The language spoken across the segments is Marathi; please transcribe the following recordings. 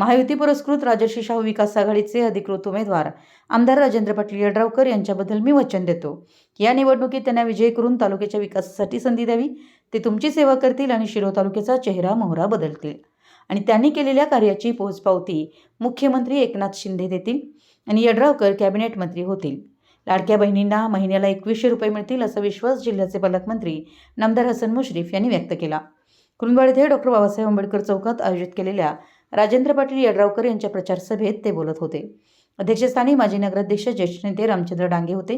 महायुती पुरस्कृत राजर्षी शाहू विकास आघाडीचे अधिकृत उमेदवार. आमदार राजेंद्र पाटील यड्रावकर यांच्याबद्दल मी वचन देतो. की या निवडणुकीत त्यांना विजयी करून तालुक्याच्या विकासासाठी संधी द्यावी. ते तुमची सेवा करतील आणि शिरो तालुक्याचा चेहरा मोहरा बदलतील. आणि त्यांनी केलेल्या कार्याची पोहोचपावती मुख्यमंत्री एकनाथ शिंदे देतील आणि यड्रावकर कॅबिनेट मंत्री होतील. लाडक्या बहिणींना महिन्याला एकवीसशे रुपये मिळतील असा विश्वास जिल्ह्याचे पालकमंत्री नामदार हसन मुश्रीफ यांनी व्यक्त केला. कुरुंदवाड येथे डॉक्टर बाबासाहेब आंबेडकर चौकात आयोजित केलेल्या राजेंद्र पाटील यड्रावकर यांच्या प्रचार सभेत ते बोलत होते. अध्यक्षस्थानी माजी नगराध्यक्ष ज्येष्ठ नेते रामचंद्र डांगे होते.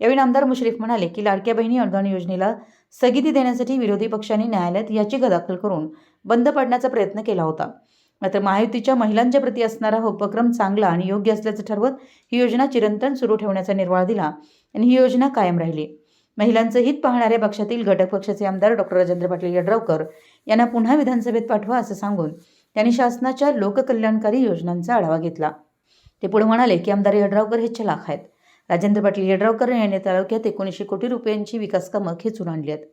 यावेळी आमदार मुश्रीफ म्हणाले की लाडक्या बहिणी अनुदान योजनेला स्थगिती देण्यासाठी विरोधी पक्षांनी न्यायालयात याचिका दाखल करून बंद पाडण्याचा प्रयत्न केला होता. मात्र महायुतीच्या महिलांच्या प्रती असणारा हा उपक्रम चांगला आणि योग्य असल्याचं ठरवत ही योजना चिरंतन सुरू ठेवण्याचा निर्वाळ दिला आणि ही योजना कायम राहिली. महिलांचं हित पाहणाऱ्या पक्षातील घटक पक्षाचे आमदार डॉक्टर राजेंद्र पाटील यड्रावकर यांना पुन्हा विधानसभेत पाठवा असं सांगून त्यांनी शासनाच्या लोककल्याणकारी योजनांचा आढावा घेतला. ते पुढे म्हणाले की आमदार यड्रावकर हे चलाख आहेत. राजेंद्र पाटील यड्रावकर यांनी तालुक्यात एकोणीसशे कोटी रुपयांची विकास कामं खेचून आणली आहेत.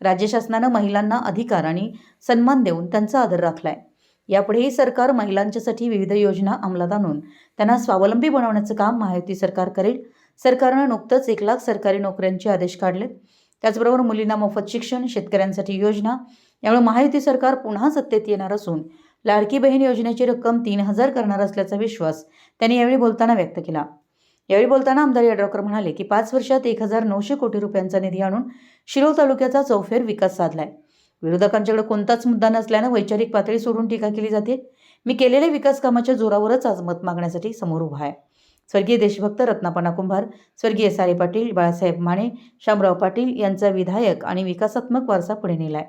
राज्य शासनानं महिलांना अधिकार आणि सन्मान देऊन त्यांचा आदर राखलाय. यापुढेही सरकार महिलांच्यासाठी विविध योजना अंमलात आणून त्यांना स्वावलंबी बनवण्याचं काम महायुती सरकार करेल. सरकारनं नुकतंच एक लाख सरकारी नोकऱ्यांचे आदेश काढलेत. त्याचबरोबर मुलींना मोफत शिक्षण शेतकऱ्यांसाठी योजना. यामुळे महायुती सरकार पुन्हा सत्तेत येणार असून लाडकी बहीण योजनेची रक्कम तीन हजार करणार असल्याचा विश्वास त्यांनी यावेळी बोलताना व्यक्त केला. यावेळी बोलताना आमदार यड्रावकर म्हणाले की पाच वर्षात एक हजार नऊशे कोटी रुपयांचा निधी आणून शिरोळ तालुक्याचा चौफेर विकास साधलाय. विरोधकांच्याकडे कोणताच मुद्दा नसल्यानं वैचारिक पातळी सोडून टीका केली जाते. मी केलेल्या विकास कामाच्या जोरावरच आज मत मागण्यासाठी समोर उभा आहे. स्वर्गीय देशभक्त रत्नापना कुंभार स्वर्गीय सारे पाटील बाळासाहेब माने शामराव पाटील यांचा विधायक आणि विकासात्मक वारसा पुढे नेलाय.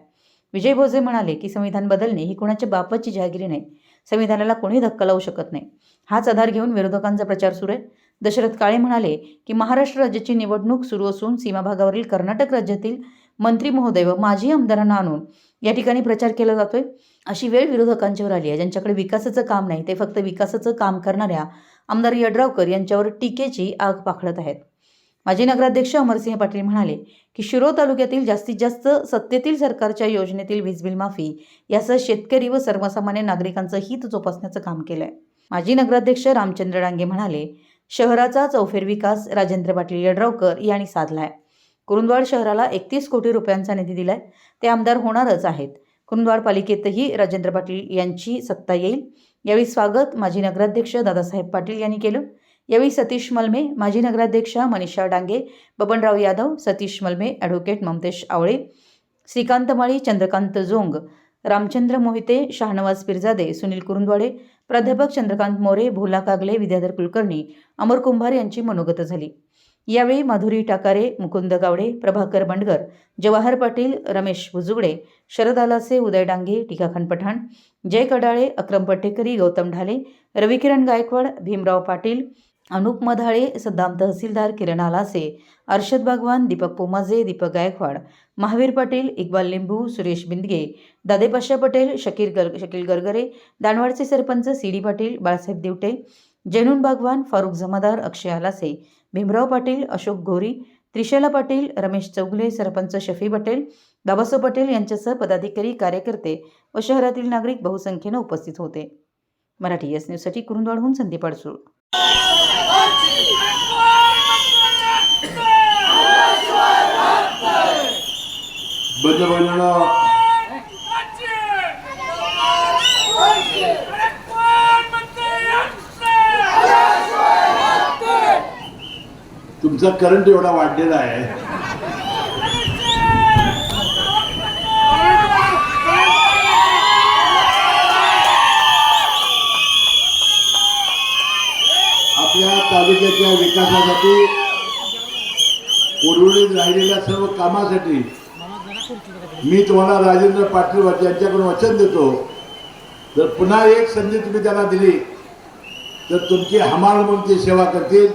विजय भोजे म्हणाले की संविधान बदलणे ही कुणाच्या बापाची जहागिरी नाही. संविधानाला कोणी धक्का लावू शकत नाही. हाच आधार घेऊन विरोधकांचा प्रचार सुरू आहे. दशरथ काळे म्हणाले की महाराष्ट्र राज्याची निवडणूक सुरू असून सीमाभागावरील कर्नाटक राज्यातील मंत्री महोदय व माजी आमदारांना आणून या ठिकाणी प्रचार केला जातोय. अशी वेळ विरोधकांच्यावर आली आहे. ज्यांच्याकडे विकासाचं काम नाही ते फक्त विकासाचं काम करणाऱ्या आमदार यड्रावकर यांच्यावर टीकेची आग पाखडत आहेत. माजी नगराध्यक्ष अमरसिंह पाटील म्हणाले की शिरो तालुक्यातील जास्तीत जास्त सत्तेतील सरकारच्या योजनेतील वीज बिल माफी यासह शेतकरी व सर्वसामान्य नागरिकांचं हित जोपासण्याचं काम केलंय. माजी नगराध्यक्ष रामचंद्र डांगे म्हणाले शहराचा चौफेर विकास राजेंद्र पाटील यड्रावकर यांनी साधलाय. कुरुंदवाड शहराला एकतीस कोटी रुपयांचा निधी दिलाय. ते आमदार होणारच आहेत. कुरुंदवाड पालिकेतही राजेंद्र पाटील यांची सत्ता येईल. यावेळी स्वागत माजी नगराध्यक्ष दादासाहेब पाटील यांनी केलं. यावेळी सतीश मलमे माजी नगराध्यक्षा मनीषा डांगे बबनराव यादव सतीश मलमे ॲडव्होकेट ममतेश आवळे श्रीकांत माळी चंद्रकांत जोंग रामचंद्र मोहिते शाहनवाज पिरजादे सुनील कुरुंदवाडे प्राध्यापक चंद्रकांत मोरे भोला कागले विद्याधर कुलकर्णी अमर कुंभार यांची मनोगत झाली. यावेळी माधुरी टाकारे मुकुंद गावडे प्रभाकर बंडगर जवाहर पाटील रमेश भुजुगडे शरद आलासे उदय डांगे टीकाखान पठाण जय कडाळे अक्रम पटेकरी गौतम ढाले रविकिरण गायकवाड भीमराव पाटील अनुप मधाळे सद्दाम तहसीलदार किरण आलासे अर्षद बागवान दीपक पोमाजे दीपक गायकवाड महावीर पाटील इक्बाल लिंबू सुरेश बिंदगे दादेपाशा पटेल शकीर गर शकील गरगरे दानवाडचे सरपंच सी डी पाटील बाळासाहेब दिवटे जैनून बागवान फारुख जमादार अक्षय आलासे भीमराव पाटील अशोक गोरी त्रिशला पाटील रमेश चौगले सरपंच शफी पटेल बाबासाहेब पटेल यांच्यासह पदाधिकारी कार्यकर्ते व शहरातील नागरिक बहुसंख्येनं उपस्थित होते. मराठी एस न्यूजसाठी कुरुंदवाडहून संदीप अडसूळ. बंधूभगिनींनो तुमचा करंट एवढा वाढलेला आहे आपल्या तालुक्याच्या विकासासाठी उर्वरित राहिलेल्या सर्व कामासाठी मी तुम्हाला राजेंद्र पाटील यांच्याकडून वचन देतो. जर पुन्हा एक संधी तुम्ही त्यांना दिली तर तुमची हमाल म्हणून ते सेवा करतील.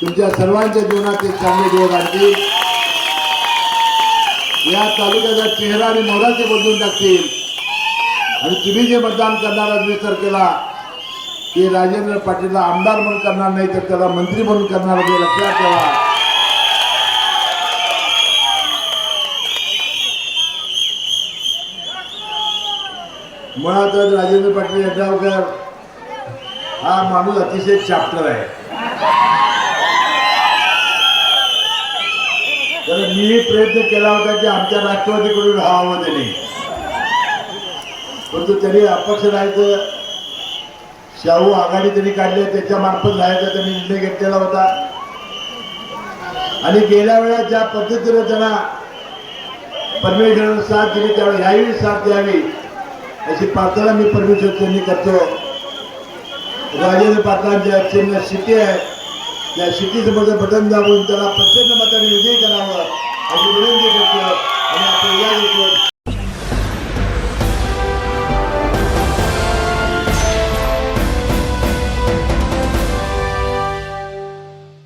तुमच्या सर्वांच्या जीवनात ते चांगले दिवस आणतील या तालुक्याचा चेहरा आणि मोराचे बदलून टाकतील. आणि तुम्ही जे मतदान करणारा विचार केला ते राजेंद्र पाटीलला आमदार म्हणून करणार नाही तर त्याला मंत्री म्हणून करणार लक्षात ठेवा. मुळातच राजेंद्र पाटील यड्रावकर हा माणूस अतिशय चॅप्टर आहे. तर मी प्रयत्न केला होता की आमच्या राष्ट्रवादीकडून राहावं त्यांनी. परंतु त्यांनी अपक्ष राहायचं शाहू आघाडी त्यांनी काढली त्याच्या मार्फत राहायचा त्यांनी निर्णय घेतलेला होता. आणि गेल्या वेळा ज्या पद्धतीने त्यांना परमेश्वरानं साथ दिली त्यावेळी ह्याही साथ द्यावी अशी प्रार्थना मी परमेश्वर त्यांनी करतो. राजेंद्र पाटलांच्या चिन्ह शिटी आहे. त्या शिटीचं माझं बटन दाबून त्याला प्रचंड मताने विजयी करावं अशी विनंती करतो. आणि आपण या घेतो